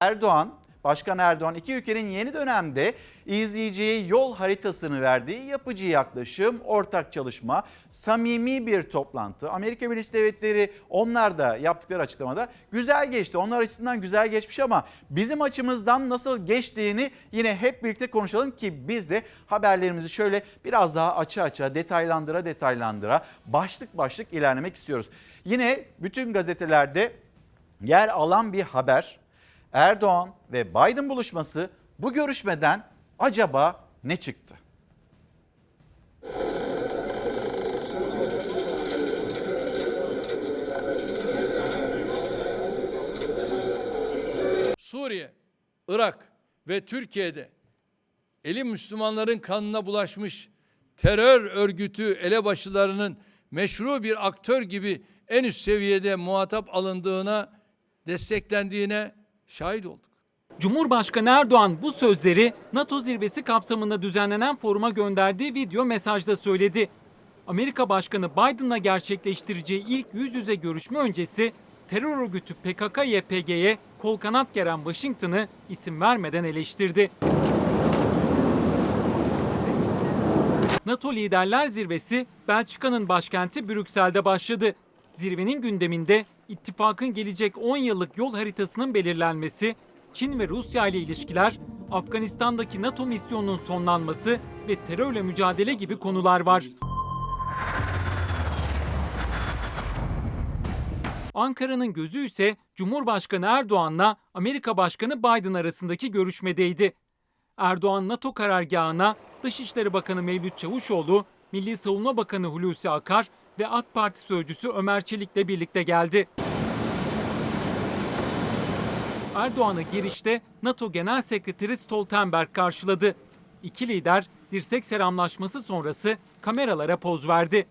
Erdoğan, Başkan Erdoğan iki ülkenin yeni dönemde izleyeceği yol haritasını verdiği yapıcı yaklaşım, ortak çalışma, samimi bir toplantı. Amerika Birleşik Devletleri onlar da yaptıkları açıklamada güzel geçti. Onlar açısından güzel geçmiş ama bizim açımızdan nasıl geçtiğini yine hep birlikte konuşalım ki biz de haberlerimizi şöyle biraz daha açı açığa detaylandıra detaylandıra başlık başlık ilerlemek istiyoruz. Yine bütün gazetelerde yer alan bir haber. Erdoğan ve Biden buluşması bu görüşmeden acaba ne çıktı? Suriye, Irak ve Türkiye'de eli Müslümanların kanına bulaşmış terör örgütü elebaşılarının meşru bir aktör gibi en üst seviyede muhatap alındığına, desteklendiğine şahit olduk. Cumhurbaşkanı Erdoğan bu sözleri NATO zirvesi kapsamında düzenlenen foruma gönderdiği video mesajda söyledi. Amerika Başkanı Biden'la gerçekleştireceği ilk yüz yüze görüşme öncesi terör örgütü PKK-YPG'ye kol kanat geren Washington'ı isim vermeden eleştirdi. NATO Liderler Zirvesi Belçika'nın başkenti Brüksel'de başladı. Zirvenin gündeminde ittifakın gelecek 10 yıllık yol haritasının belirlenmesi, Çin ve Rusya ile ilişkiler, Afganistan'daki NATO misyonunun sonlanması ve terörle mücadele gibi konular var. Ankara'nın gözü ise Cumhurbaşkanı Erdoğan'la Amerika Başkanı Biden arasındaki görüşmedeydi. Erdoğan NATO karargahına Dışişleri Bakanı Mevlüt Çavuşoğlu, Milli Savunma Bakanı Hulusi Akar ve AK Parti sözcüsü Ömer Çelik'le birlikte geldi. Erdoğan'ı girişte NATO Genel Sekreteri Stoltenberg karşıladı. İki lider dirsek selamlaşması sonrası kameralara poz verdi.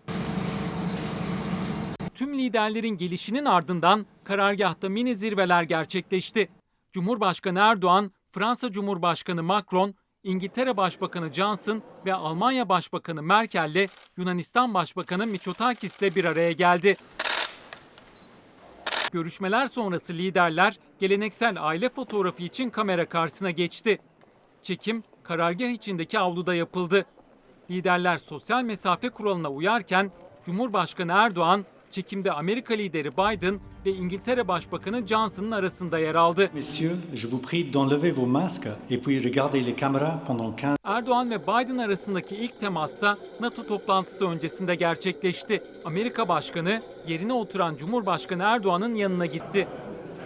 Tüm liderlerin gelişinin ardından karargahta mini zirveler gerçekleşti. Cumhurbaşkanı Erdoğan, Fransa Cumhurbaşkanı Macron, İngiltere Başbakanı Johnson ve Almanya Başbakanı Merkel'le Yunanistan Başbakanı Mitsotakis'le bir araya geldi. Görüşmeler sonrası liderler geleneksel aile fotoğrafı için kamera karşısına geçti. Çekim karargah içindeki avluda yapıldı. Liderler sosyal mesafe kuralına uyarken Cumhurbaşkanı Erdoğan çekimde Amerika lideri Biden ve İngiltere Başbakanı Johnson'ın arasında yer aldı. Messieurs, je vous prie d'enlever vos masques et puis regardez les caméras pendant 15 Erdoğan ve Biden arasındaki ilk temassa NATO toplantısı öncesinde gerçekleşti. Amerika Başkanı yerine oturan Cumhurbaşkanı Erdoğan'ın yanına gitti.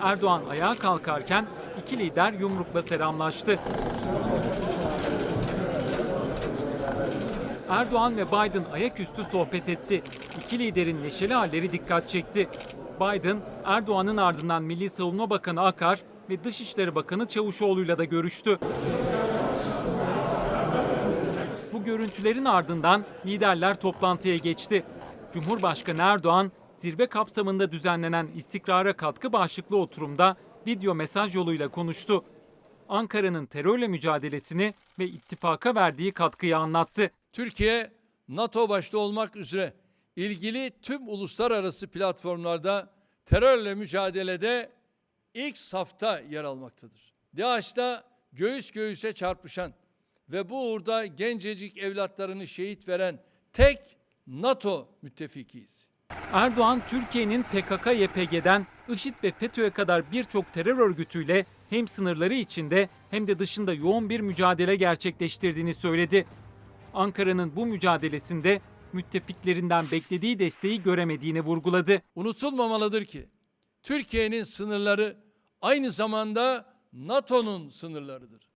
Erdoğan ayağa kalkarken iki lider yumrukla selamlaştı. Erdoğan ve Biden ayaküstü sohbet etti. İki liderin neşeli halleri dikkat çekti. Biden, Erdoğan'ın ardından Milli Savunma Bakanı Akar ve Dışişleri Bakanı Çavuşoğlu'yla da görüştü. Bu görüntülerin ardından liderler toplantıya geçti. Cumhurbaşkanı Erdoğan, zirve kapsamında düzenlenen istikrara katkı başlıklı oturumda video mesaj yoluyla konuştu. Ankara'nın terörle mücadelesini ve ittifaka verdiği katkıyı anlattı. Türkiye, NATO başta olmak üzere ilgili tüm uluslararası platformlarda terörle mücadelede ilk safta yer almaktadır. DAEŞ'ta göğüs göğüse çarpışan ve bu uğurda gencecik evlatlarını şehit veren tek NATO müttefikiyiz. Erdoğan, Türkiye'nin PKK-YPG'den IŞİD ve FETÖ'ye kadar birçok terör örgütüyle hem sınırları içinde hem de dışında yoğun bir mücadele gerçekleştirdiğini söyledi. Ankara'nın bu mücadelesinde müttefiklerinden beklediği desteği göremediğini vurguladı. Unutulmamalıdır ki Türkiye'nin sınırları aynı zamanda NATO'nun sınırlarıdır.